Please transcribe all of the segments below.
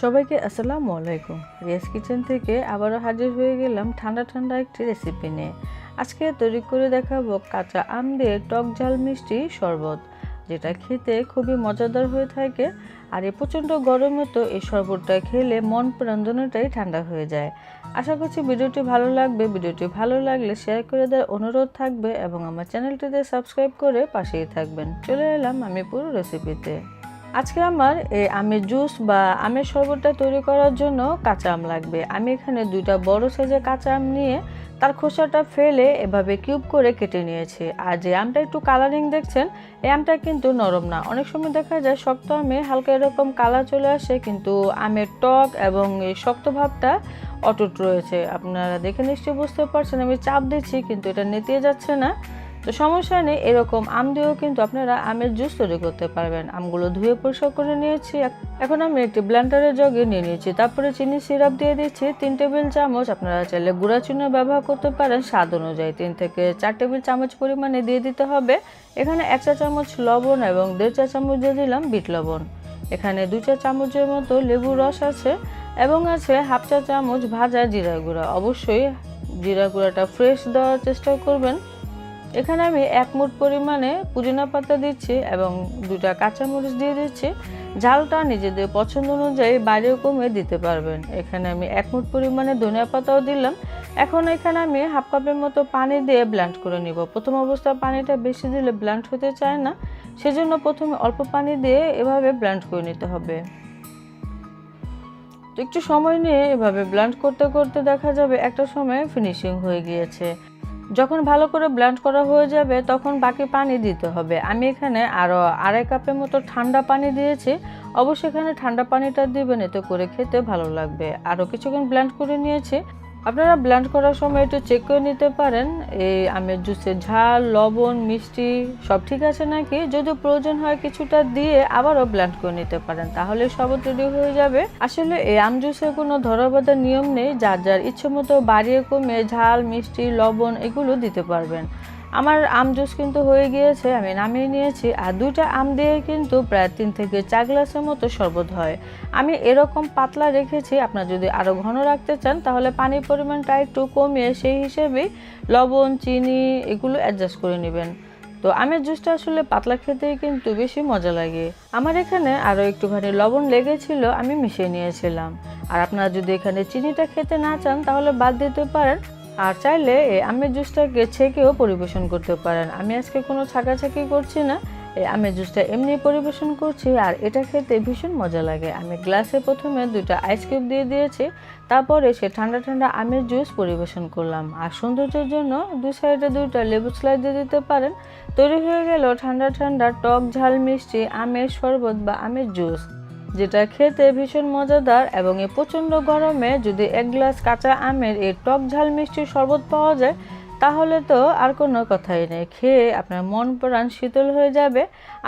সবাইকে আসসালামু আলাইকুম। রিয়াজ কিচেন থেকে আবারও হাজির হয়ে গেলাম ঠান্ডা ঠান্ডা একটি রেসিপি নিয়ে। আজকে তৈরি করে দেখাবো কাঁচা আম দিয়ে টক ঝাল মিষ্টি শরবত, যেটা খেতে খুবই মজাদার হয়ে থাকে আর এই প্রচণ্ড গরমে তো এই শরবতটা খেলে মন প্রাণ দুটোটাই ঠান্ডা হয়ে যায়। আশা করছি ভিডিওটি ভালো লাগবে। ভিডিওটি ভালো লাগলে শেয়ার করে দেওয়ার অনুরোধ থাকবে এবং আমার চ্যানেলটিতে সাবস্ক্রাইব করে পাশেই থাকবেন। চলে এলাম আমি পুরো রেসিপিতে আজকে আমার এই আমের জুস বা আমের শরবতটা তৈরি করার জন্য কাঁচা আম লাগবে। আমি এখানে দুইটা বড় সাইজের কাঁচা আম নিয়ে তার খোসাটা ফেলে এভাবে কিউব করে কেটে নিয়েছি। আর যে আমটা একটু কালারিং দেখছেন, এই আমটা কিন্তু নরম না। অনেক সময় দেখা যায় শক্ত আমে হালকা এরকম কালার চলে আসে, কিন্তু আমের টক এবং এই শক্ত ভাবটা অটুট রয়েছে। আপনারা দেখে নিশ্চয়ই বুঝতে পারছেন, আমি চাপ দিচ্ছি, কিন্তু এটা নেতিয়ে যাচ্ছে না। তো সমস্যা নেই, এরকম আম দিয়েও কিন্তু আপনারা আমের জুস তৈরি করতে পারবেন। আমগুলো ধুয়ে পরিষ্কার করে নিয়েছি এখন আমি একটি ব্ল্যান্ডারের জগে নিয়ে নিয়েছি। তারপরে চিনি সিরাপ দিয়ে দিচ্ছি, তিন টেবিল চামচ, আপনারা চাইলে গুঁড়া চুনা ব্যবহার করতে পারেন, স্বাদ অনুযায়ী তিন থেকে চার টেবিল চামচ পরিমাণে দিয়ে দিতে হবে। এখানে এক চা চামচ লবণ এবং দেড় চা চামচ দিয়ে দিলাম বিট লবণ। এখানে দু চা চামচের মতো লেবু রস আছে এবং আছে হাফ চা চামচ ভাজা জিরা গুঁড়া। অবশ্যই জিরা গুঁড়াটা ফ্রেশ দেওয়ার চেষ্টা করবেন। এখানে আমি এক মুঠ পরিমাণে পুদিনা পাতা দিচ্ছি এবং দুটা কাঁচামরিচ দিয়ে দিচ্ছি। ঝালটা নিজেদের পছন্দ অনুযায়ী বাইরেও কমে দিতে পারবেন। এখানে আমি এক মুঠ পরিমাণে ধনিয়া পাতাও দিলাম। এখন এখানে আমি হাফ কাপের মতো পানি দিয়ে ব্ল্যান্ড করে নিব। প্রথম অবস্থায় পানিটা বেশি দিলে ব্ল্যান্ড হতে চায় না। সেজন্য প্রথমে অল্প পানি দিয়ে এভাবে ব্ল্যান্ড করে নিতে হবে। একটু সময় নিয়ে এভাবে ব্ল্যান্ড করতে করতে দেখা যাবে একটা সময় ফিনিশিং হয়ে গিয়েছে। যখন ভালো করে ব্লেন্ড করা হয়ে যাবে, তখন বাকি পানি দিতে হবে। আমি এখানে আরও আড়াই কাপের মতো ঠান্ডা পানি দিয়েছি। অবশ্যই এখানে ঠান্ডা পানিটা দিবেন, এতে করে খেতে ভালো লাগবে। আরও কিছুক্ষণ ব্লেন্ড করে নিয়েছি। আপনারা ব্লেন্ড করার সময় একটু চেক করে নিতে পারেন। এই আমের জুসে ঝাল, লবণ, মিষ্টি, সব ঠিক আছে নাকি? যদি প্রয়োজন হয় কিছুটা দিয়ে আবারও ব্লেন্ড করে নিতে পারেন, তাহলে সব তৈরি হয়ে যাবে। আসলে এই আম জুসের কোনো ধরাবাঁধার নিয়ম নেই, যার যার ইচ্ছে মতো বাড়িয়ে কমে ঝাল, মিষ্টি, লবণ এগুলো দিতে পারবেন। আমার আম জুস কিন্তু হয়ে গিয়েছে, আমি নামিয়ে নিয়েছি। আর দুইটা আম দিয়ে কিন্তু প্রায় তিন থেকে চার গ্লাসের মতো শরবত হয়। আমি এরকম পাতলা রেখেছি, আপনার যদি আরও ঘন রাখতে চান, তাহলে পানির পরিমাণটা একটু কমিয়ে সেই হিসেবেই লবণ, চিনি এগুলো অ্যাডজাস্ট করে নেবেন। তো আমের জুসটা আসলে পাতলা খেতেই কিন্তু বেশি মজা লাগে। আমার এখানে আরও একটুখানি লবণ লেগেছিল, আমি মিশিয়ে নিয়েছিলাম। আর আপনারা যদি এখানে চিনিটা খেতে না চান, তাহলে বাদ দিতে পারেন। আর চাইলে এই আমের জুসটাকে ছেঁকেও পরিবেশন করতে পারেন। আমি আজকে কোনো ছাকাছাকি করছি না। এই আমের জুসটা এমনি পরিবেশন করছি আর এটা খেতে ভীষণ মজা লাগে। আমি গ্লাসে প্রথমে দুইটা আইস কিউব দিয়ে দিয়েছি, তারপরে সে ঠান্ডা ঠান্ডা আমের জুস পরিবেশন করলাম। আর সৌন্দর্যের জন্য দুই সাইডে দুইটা লেবু স্লাইড দিয়ে দিতে পারেন। তৈরি হয়ে গেল ঠান্ডা ঠান্ডা টক ঝাল মিষ্টি আমের শরবত বা আমের জুস। যেটা খেতে ভীষণ মজাদার এবং এ প্রচণ্ড গরমে যদি এক গ্লাস কাঁচা আমের এই টক ঝাল মিষ্টির শরবত পাওয়া যায়, তাহলে তো আর কোনো কথাই নেই। খেয়ে আপনার মন প্রাণ শীতল হয়ে যাবে।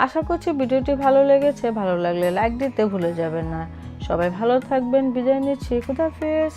আশা করছি ভিডিওটি ভালো লেগেছে। ভালো লাগলে লাইক দিতে ভুলে যাবেন না। সবাই ভালো থাকবেন। বিদায় নিচ্ছি। খুদাফেজ